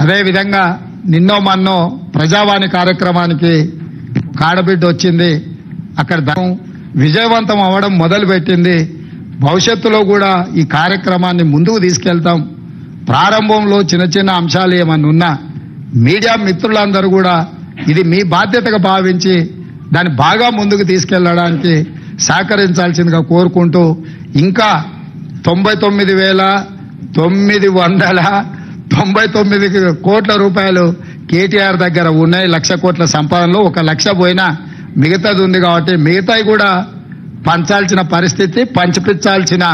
అదేవిధంగా నిన్నో మన్నో ప్రజావాణి కార్యక్రమానికి కాడబిడ్డ వచ్చింది. అక్కడ విజయవంతం అవ్వడం మొదలుపెట్టింది. భవిష్యత్తులో కూడా ఈ కార్యక్రమాన్ని ముందుకు తీసుకెళ్తాం. ప్రారంభంలో చిన్న చిన్న అంశాలు ఏమన్నా ఉన్నా మీడియా మిత్రులందరూ కూడా ఇది మీ బాధ్యతగా భావించి దాన్ని బాగా ముందుకు తీసుకెళ్ళడానికి సహకరించాల్సిందిగా కోరుకుంటూ ఇంకా తొంభై తొమ్మిది వేల తొమ్మిది వందల తొంభై తొమ్మిది కోట్ల రూపాయలు కేటీఆర్ దగ్గర ఉన్నాయి. లక్ష కోట్ల సంపాదనలో ఒక లక్ష పోయినా మిగతాది ఉంది కాబట్టి మిగతాయి కూడా పంచాల్సిన పరిస్థితి పంచిపించాల్సిన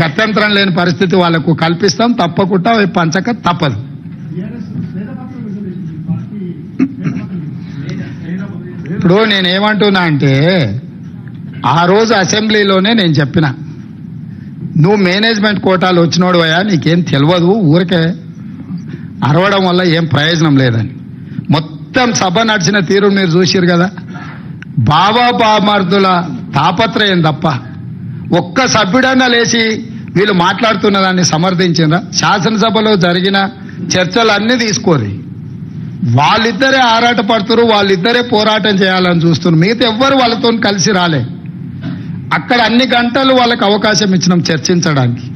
గత్యంతరం లేని పరిస్థితి వాళ్ళకు కల్పిస్తాం. తప్పకుండా అవి పంచక తప్పదు. ఇప్పుడు నేనేమంటున్నా అంటే ఆ రోజు అసెంబ్లీలోనే నేను చెప్పిన. నువ్వు మేనేజ్మెంట్ కోటాలు వచ్చినోడు అయ్యా నీకేం తెలియదు ఊరికే అరవడం వల్ల ఏం ప్రయోజనం లేదని. మొత్తం సభ నడిచిన తీరు మీరు చూసిరు కదా. బాబా బామర్దుల తాపత్రయం తప్ప ఒక్క సభ్యుడన్నా లేచి వీళ్ళు మాట్లాడుతున్న దాన్ని సమర్థించిందా శాసనసభలో జరిగిన చర్చలన్నీ తీసుకోరు వాళ్ళిద్దరే ఆరాట పడుతున్నారు వాళ్ళిద్దరే పోరాటం చేయాలని చూస్తున్నారు. మిగతా ఎవ్వరు వాళ్ళతో కలిసి రాలే. అక్కడ అన్ని గంటలు వాళ్ళకి అవకాశం ఇచ్చినాం చర్చించడానికి.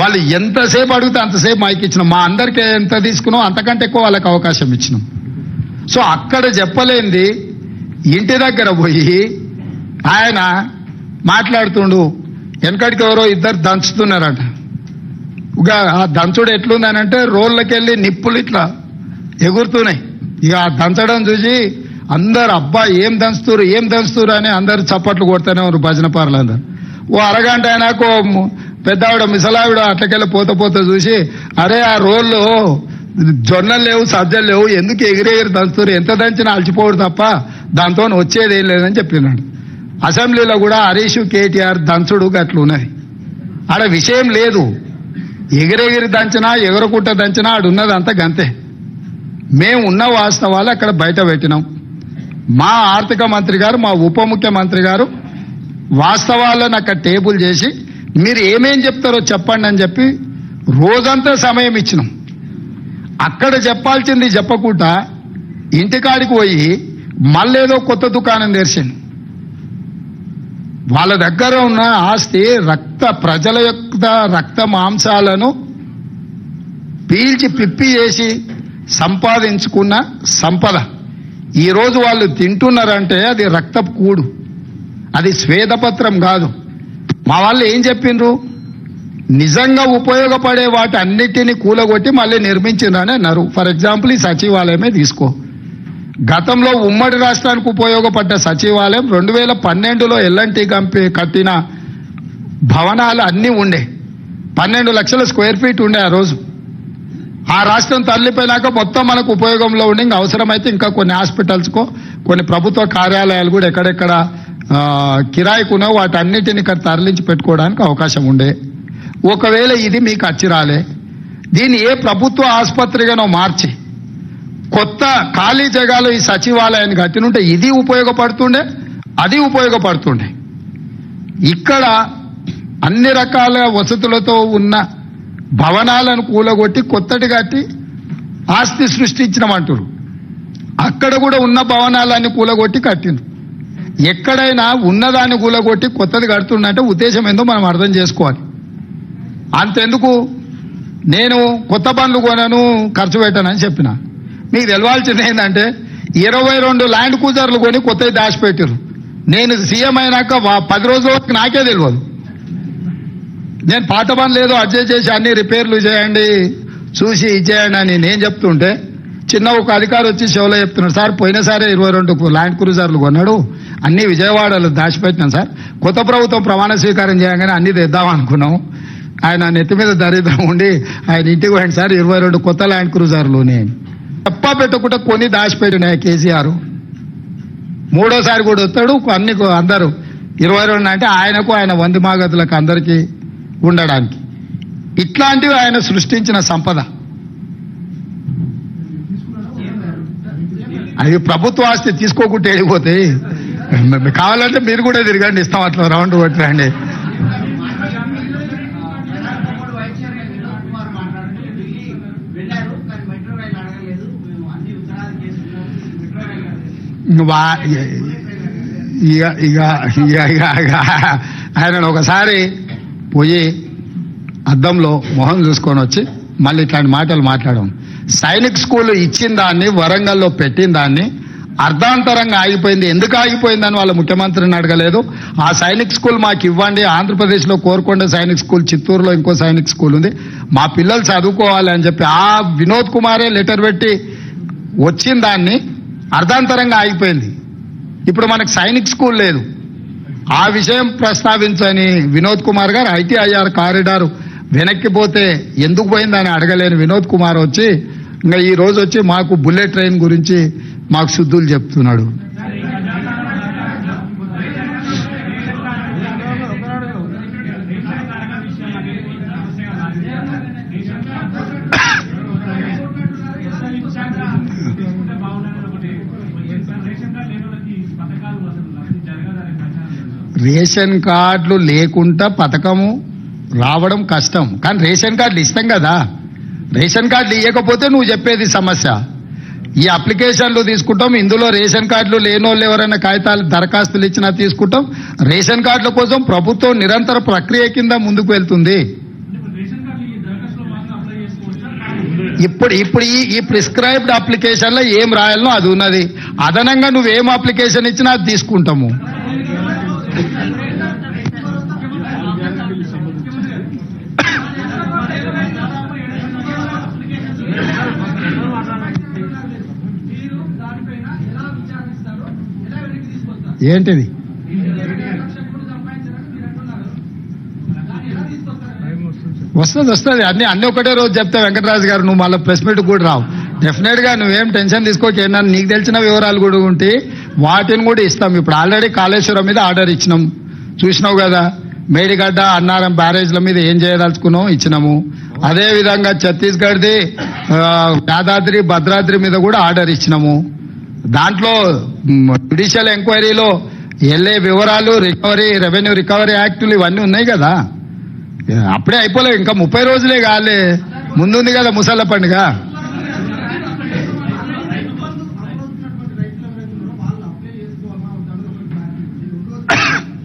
వాళ్ళు ఎంతసేపు అడిగితే అంతసేపు మైక్ ఇచ్చినాం. మా అందరికీ ఎంత తీసుకున్నాం అంతకంటే ఎక్కువ వాళ్ళకి అవకాశం ఇచ్చినాం. సో అక్కడ చెప్పలేంది. ఇంటి దగ్గర పోయి ఆయన మాట్లాడుతుండు వెనకడికి ఎవరో ఇద్దరు దంచుతున్నారట. ఇక ఆ దంచుడు ఎట్లుందనంటే అంటే రోళ్ళకెళ్ళి నిప్పులు ఇట్లా ఎగురుతున్నాయి. ఇక ఆ దంచడం చూసి అందరు అబ్బా ఏం దంచుతురు ఏం దంచుతురు అని అందరు చప్పట్లు కొడతానే ఉన్నారు భజన పార్లందరు ఓ అరగంట అయినాక పెద్దావిడ మిసలావిడ అట్లకెళ్ళి పోత పోత చూసి అరే ఆ రోళ్ళు జొన్నలు లేవు సజ్జలు లేవు ఎందుకు ఎగిరెగిరి దంచుతురు ఎంత దంచినా అలసిపోడు తప్ప దాంతో వచ్చేది ఏం లేదని చెప్పినాడు. అసెంబ్లీలో కూడా హరీష్ కేటీఆర్ దంచుడు గట్లు ఉన్నాయి ఆడ విషయం లేదు. ఎగిరెగిరి దంచినా ఎగరకుట్ట దంచినా ఆడున్నదంతా గంతే. మేము ఉన్న వాస్తవాలు అక్కడ బయట పెట్టినాం. మా ఆర్థిక మంత్రి గారు మా ఉప ముఖ్యమంత్రి గారు వాస్తవాలను అక్కడ టేబుల్ చేసి మీరు ఏమేం చెప్తారో చెప్పండి అని చెప్పి రోజంతా సమయం ఇచ్చినాం. అక్కడ చెప్పాల్సింది చెప్పకుండా ఇంటికాడికి పోయి మళ్ళేదో కొత్త దుకాణం తెరిచింది వాళ్ళ దగ్గర ఉన్న ఆస్తి రక్త ప్రజల యొక్క రక్త మాంసాలను పీల్చి పిప్పి చేసి సంపాదించుకున్న సంపద. ఈరోజు వాళ్ళు తింటున్నారంటే అది రక్తపు కూడు. అది స్వేదపత్రం కాదు. మా వాళ్ళు ఏం చెప్పిండ్రు? నిజంగా ఉపయోగపడే వాటి అన్నిటిని కూలగొట్టి మళ్ళీ నిర్మించిండ్రని అన్నారు. ఫర్ ఎగ్జాంపుల్ ఈ సచివాలయమే తీసుకో. గతంలో ఉమ్మడి రాష్ట్రానికి ఉపయోగపడ్డ సచివాలయం రెండు వేల పన్నెండులో ఎల్ఎన్టీ కంపెనీ కట్టిన భవనాలు అన్నీ ఉండే. పన్నెండు లక్షల స్క్వేర్ ఫీట్ ఉండే ఆ రోజు. ఆ రాష్ట్రం తరలిపోయినాక మొత్తం మనకు ఉపయోగంలో ఉండి ఇంకా అవసరమైతే ఇంకా కొన్ని హాస్పిటల్స్కో కొన్ని ప్రభుత్వ కార్యాలయాలు కూడా ఎక్కడెక్కడ కిరాయికునో వాటన్నిటిని ఇక్కడ తరలించి పెట్టుకోవడానికి అవకాశం ఉండే. ఒకవేళ ఇది మీకు అచ్చిరాలే దీన్ని ఏ ప్రభుత్వ ఆసుపత్రిగానో మార్చి. కొత్త ఖాళీ జగాలో ఈ సచివాలయాన్ని కట్టినుంటే ఇది ఉపయోగపడుతుండే అది ఉపయోగపడుతుండే. ఇక్కడ అన్ని రకాల వసతులతో ఉన్న భవనాలను కూలగొట్టి కొత్తటి కట్టి ఆస్తి సృష్టించినమంటారు అక్కడ కూడా ఉన్న భవనాలన్నీ కూలగొట్టి కట్టిండ్రు. ఎక్కడైనా ఉన్నదాన్ని కూలగొట్టి కొత్తది కడుతుండంటే ఉద్దేశం ఏందో మనం అర్థం చేసుకోవాలి. అంతెందుకు? నేను కొత్త బండ్లు కొనను ఖర్చు పెట్టానని చెప్పిన. మీకు తెలవాల్సింది ఏంటంటే ఇరవై రెండు ల్యాండ్ కూజర్లు కొని కొత్తవి దాచిపెట్టారు నేను సీఎం అయినాక పది రోజుల వరకు నాకే తెలియదు నేను పాత పని లేదు అడ్జస్ట్ చేసి అన్ని రిపేర్లు చేయండి చూసి ఇచ్చేయండి అని నేను చెప్తుంటే చిన్న ఒక అధికారి వచ్చి షోలో చెప్తున్నాడు సార్ పోయినసారే ఇరవై రెండు ల్యాండ్ క్రూజర్లు కొన్నాడు అన్ని విజయవాడలో దాచిపెట్టినాం సార్. కొత్త ప్రభుత్వం ప్రమాణ స్వీకారం చేయగానే అన్ని తెద్దాం అనుకున్నాం. ఆయన నెత్తి మీద దరిద్రం ఉండి ఆయన ఇంటికి పోయింది సార్ ఇరవై రెండు కొత్త ల్యాండ్ క్రూజర్లునే నేను తప్ప పెట్టకుండా కొన్ని దాచిపెట్టినాయి కేసీఆర్. మూడోసారి కూడా వస్తాడు అన్ని అందరు అందరూ. ఇరవై రెండు అంటే ఆయనకు ఆయన వంది మాగతులకు అందరికీ ఉండడానికి ఇట్లాంటివి ఆయన సృష్టించిన సంపద అది ప్రభుత్వ ఆస్తి తీసుకోకుండా వెళ్ళిపోతే కావాలంటే మీరు కూడా తిరగండి ఇస్తాం అట్లా రౌండ్ కొట్టండి వా- ఇక ఇక ఇక ఇక ఇక ఆయన ఒకసారి పోయి అద్దంలో మొహం చూసుకొని వచ్చి మళ్ళీ ఇట్లాంటి మాటలు మాట్లాడడం సైనిక్ స్కూల్ ఇచ్చిన దాన్ని వరంగల్లో పెట్టిన దాన్ని అర్ధాంతరంగా ఆగిపోయింది. ఎందుకు ఆగిపోయిందని వాళ్ళ ముఖ్యమంత్రిని అడగలేదు. ఆ సైనిక్ స్కూల్ మాకు ఇవ్వండి. ఆంధ్రప్రదేశ్లో కోరుకొండ సైనిక్ స్కూల్ చిత్తూరులో ఇంకో సైనిక్ స్కూల్ ఉంది. మా పిల్లలు చదువుకోవాలి అని చెప్పి ఆ వినోద్ కుమారే లెటర్ పెట్టి వచ్చిన దాన్ని అర్ధాంతరంగా ఆగిపోయింది. ఇప్పుడు మనకు సైనిక్ స్కూల్ లేదు. ఆ విషయం ప్రస్తావించని వినోద్ కుమార్ గారు ఐటీఐఆర్ కారిడార్ వెనక్కి పోతే ఎందుకు పోయిందని అడగలేని వినోద్ కుమార్ వచ్చి ఇంకా ఈ రోజు వచ్చి మాకు బుల్లెట్ ట్రైన్ గురించి మాకు శుద్ధులు చెప్తున్నాడు. రేషన్ కార్డులు లేకుండా పథకము రావడం కష్టం. కానీ రేషన్ కార్డులు ఇస్తాం కదా. రేషన్ కార్డులు ఇవ్వకపోతే నువ్వు చెప్పేది సమస్య. ఈ అప్లికేషన్లు తీసుకుంటాం ఇందులో రేషన్ కార్డులు లేని వాళ్ళు ఎవరైనా కాగితాలు దరఖాస్తులు ఇచ్చినా తీసుకుంటాం. రేషన్ కార్డుల కోసం ప్రభుత్వం నిరంతర ప్రక్రియ కింద ముందుకు వెళ్తుంది. ఇప్పుడు ఇప్పుడు ఈ ఈ ప్రిస్క్రైబ్డ్ అప్లికేషన్లో ఏం రాయాలనో అది ఉన్నది. అదనంగా నువ్వేం అప్లికేషన్ ఇచ్చినా అది తీసుకుంటాము. ఏంటిది? వస్తుంది వస్తుంది. అన్ని అన్ని ఒకటే రోజు చెప్తే వెంకటరాజు గారు. నువ్వు మళ్ళీ ప్రెస్ మీట్ కూడా రావు. డెఫినెట్గా నువ్వేం టెన్షన్ తీసుకోక. ఏంటన్నా నీకు తెలిసిన వివరాలు కూడా ఉంటే వాటిని కూడా ఇస్తాం. ఇప్పుడు ఆల్రెడీ కాళేశ్వరం మీద ఆర్డర్ ఇచ్చినాం. చూసినావు కదా మేడిగడ్డ అన్నారం బ్యారేజ్ల మీద ఏం చేయదలుచుకున్నాం? ఇచ్చినాము. అదే విధంగా ఛత్తీస్గఢ్ది యాదాద్రి భద్రాద్రి మీద కూడా ఆర్డర్ ఇచ్చినాము. దాంట్లో జ్యుడిషియల్ ఎంక్వైరీలో వెళ్ళే వివరాలు రికవరీ రెవెన్యూ రికవరీ యాక్టులు ఇవన్నీ ఉన్నాయి కదా. అప్పుడే అయిపోలేవు ఇంకా ముప్పై రోజులే కాలే. ముందుంది కదా ముసళ్ళ పండుగ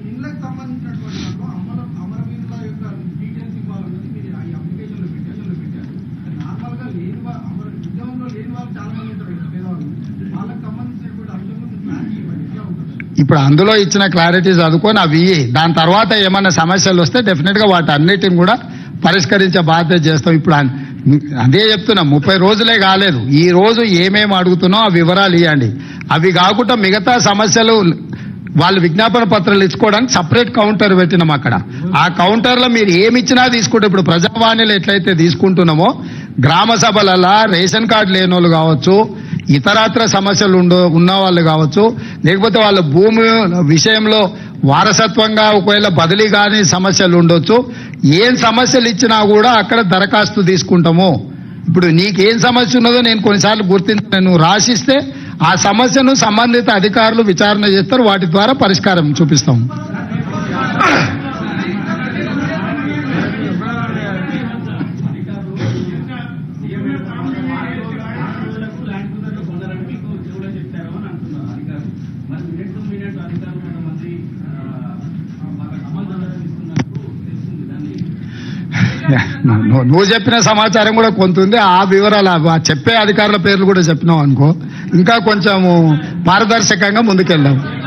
ఇళ్ళకి సంబంధించినటువంటి దాంట్లో అమర అమరవీరుల యొక్క డీటెయిల్స్ ఇవ్వాలన్నది మీరు ఈ అప్లికేషన్లో పెట్టేషన్లో పెట్టారు నార్మల్గా లేని వా- అమర ఉద్యమంలో లేని వాళ్ళు చాలా మంది ఉంటారు ఇక్కడ పేదవాళ్ళు వాళ్ళకి సంబంధించినటువంటి అంశం గురించి క్లారిటీ ఇవ్వండి ఎట్లా ఉంటుంది ఇప్పుడు అందులో ఇచ్చిన క్లారిటీ చదువుకొని అవి దాని తర్వాత ఏమైనా సమస్యలు వస్తే డెఫినెట్గా వాటి అన్నిటిని కూడా పరిష్కరించే బాధ్యత చేస్తాం. ఇప్పుడు అన్- అదే చెప్తున్నా ముప్పై రోజులే కాలేదు. ఈ రోజు ఏమేమి అడుగుతున్నాం ఆ వివరాలు ఇవ్వండి అవి కాకుండా మిగతా సమస్యలు వాళ్ళు విజ్ఞాపన పత్రాలు ఇచ్చుకోవడానికి సపరేట్ కౌంటర్ పెట్టినాం అక్కడ. ఆ కౌంటర్లో మీరు ఏమి ఇచ్చినా తీసుకుంటే ఇప్పుడు ప్రజావాణిలో ఎట్లయితే తీసుకుంటున్నామో గ్రామ సభలలో రేషన్ కార్డు లేని వాళ్ళు కావచ్చు ఇతరత్ర సమస్యలు ఉండ ఉన్న వాళ్ళు కావచ్చు లేకపోతే వాళ్ళ భూమి విషయంలో వారసత్వంగా ఒకవేళ బదిలీ కాని సమస్యలు ఉండొచ్చు. ఏం సమస్యలు ఇచ్చినా కూడా అక్కడ దరఖాస్తు తీసుకుంటాము. ఇప్పుడు నీకేం సమస్య ఉన్నదో నేను కొన్నిసార్లు గుర్తించి నువ్వు రాసిస్తే ఆ సమస్యను సంబంధిత అధికారులు విచారణ చేస్తారు వాటి ద్వారా పరిష్కారం చూపిస్తాం. నువ్వు- చెప్పిన సమాచారం కూడా కొంత ఉంది. ఆ వివరాలు చెప్పే అధికారుల పేర్లు కూడా చెప్పినావు అనుకో. ఇంకా కొంచెము పారదర్శకంగా ముందుకెళ్ళాము